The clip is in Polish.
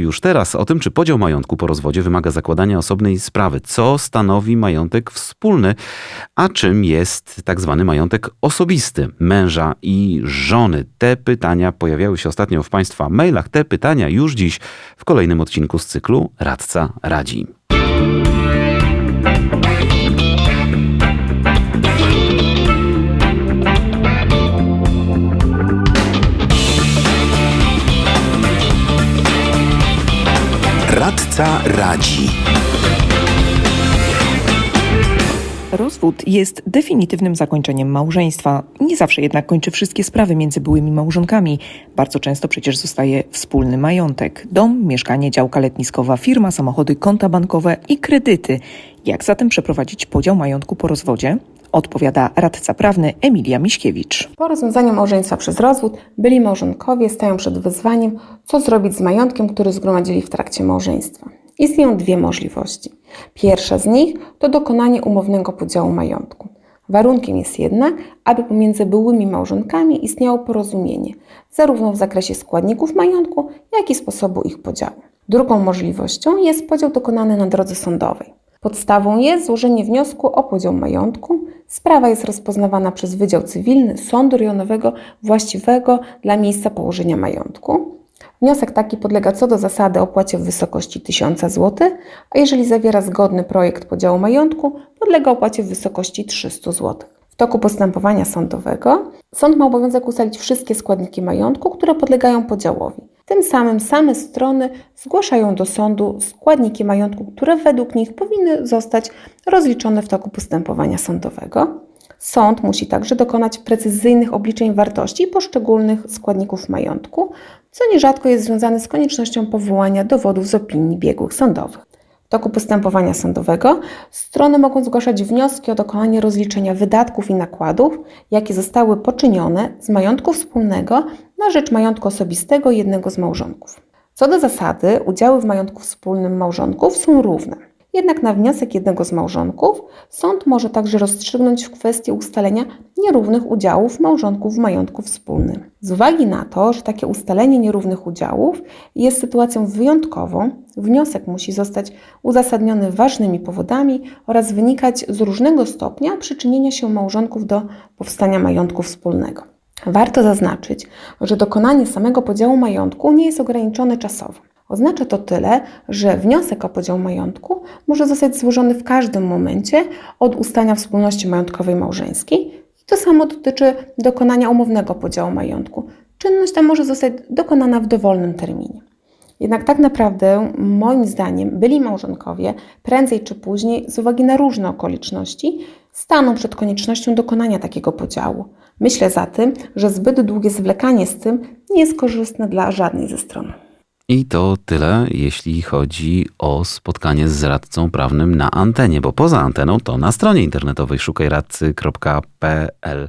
Już teraz o tym, czy podział majątku po rozwodzie wymaga zakładania osobnej sprawy, co stanowi majątek wspólny, a czym jest tak zwany majątek osobisty męża i żony. Te pytania pojawiały się ostatnio w Państwa mailach. Te pytania już dziś w kolejnym odcinku z cyklu Radca Radzi. Radca radzi. Rozwód jest definitywnym zakończeniem małżeństwa. Nie zawsze jednak kończy wszystkie sprawy między byłymi małżonkami. Bardzo często przecież zostaje wspólny majątek: dom, mieszkanie, działka letniskowa, firma, samochody, konta bankowe i kredyty. Jak zatem przeprowadzić podział majątku po rozwodzie? Odpowiada radca prawny Emilia Miśkiewicz. Po rozwiązaniu małżeństwa przez rozwód byli małżonkowie stają przed wyzwaniem, co zrobić z majątkiem, który zgromadzili w trakcie małżeństwa. Istnieją dwie możliwości. Pierwsza z nich to dokonanie umownego podziału majątku. Warunkiem jest jednak, aby pomiędzy byłymi małżonkami istniało porozumienie, zarówno w zakresie składników majątku, jak i sposobu ich podziału. Drugą możliwością jest podział dokonany na drodze sądowej. Podstawą jest złożenie wniosku o podział majątku. Sprawa jest rozpoznawana przez Wydział Cywilny Sądu Rejonowego właściwego dla miejsca położenia majątku. Wniosek taki podlega co do zasady opłacie w wysokości 1000 zł, a jeżeli zawiera zgodny projekt podziału majątku, podlega opłacie w wysokości 300 zł. W toku postępowania sądowego sąd ma obowiązek ustalić wszystkie składniki majątku, które podlegają podziałowi. Tym samym same strony zgłaszają do sądu składniki majątku, które według nich powinny zostać rozliczone w toku postępowania sądowego. Sąd musi także dokonać precyzyjnych obliczeń wartości poszczególnych składników majątku, co nierzadko jest związane z koniecznością powołania dowodów z opinii biegłych sądowych. W toku postępowania sądowego strony mogą zgłaszać wnioski o dokonanie rozliczenia wydatków i nakładów, jakie zostały poczynione z majątku wspólnego na rzecz majątku osobistego jednego z małżonków. Co do zasady, udziały w majątku wspólnym małżonków są równe. Jednak na wniosek jednego z małżonków sąd może także rozstrzygnąć w kwestii ustalenia nierównych udziałów małżonków w majątku wspólnym. Z uwagi na to, że takie ustalenie nierównych udziałów jest sytuacją wyjątkową, wniosek musi zostać uzasadniony ważnymi powodami oraz wynikać z różnego stopnia przyczynienia się małżonków do powstania majątku wspólnego. Warto zaznaczyć, że dokonanie samego podziału majątku nie jest ograniczone czasowo. Oznacza to tyle, że wniosek o podział majątku może zostać złożony w każdym momencie od ustania wspólności majątkowej małżeńskiej i to samo dotyczy dokonania umownego podziału majątku. Czynność ta może zostać dokonana w dowolnym terminie. Jednak tak naprawdę, moim zdaniem, byli małżonkowie prędzej czy później, z uwagi na różne okoliczności, staną przed koniecznością dokonania takiego podziału. Myślę zatem, że zbyt długie zwlekanie z tym nie jest korzystne dla żadnej ze stron. I to tyle, jeśli chodzi o spotkanie z radcą prawnym na antenie, bo poza anteną to na stronie internetowej szukajradcy.pl.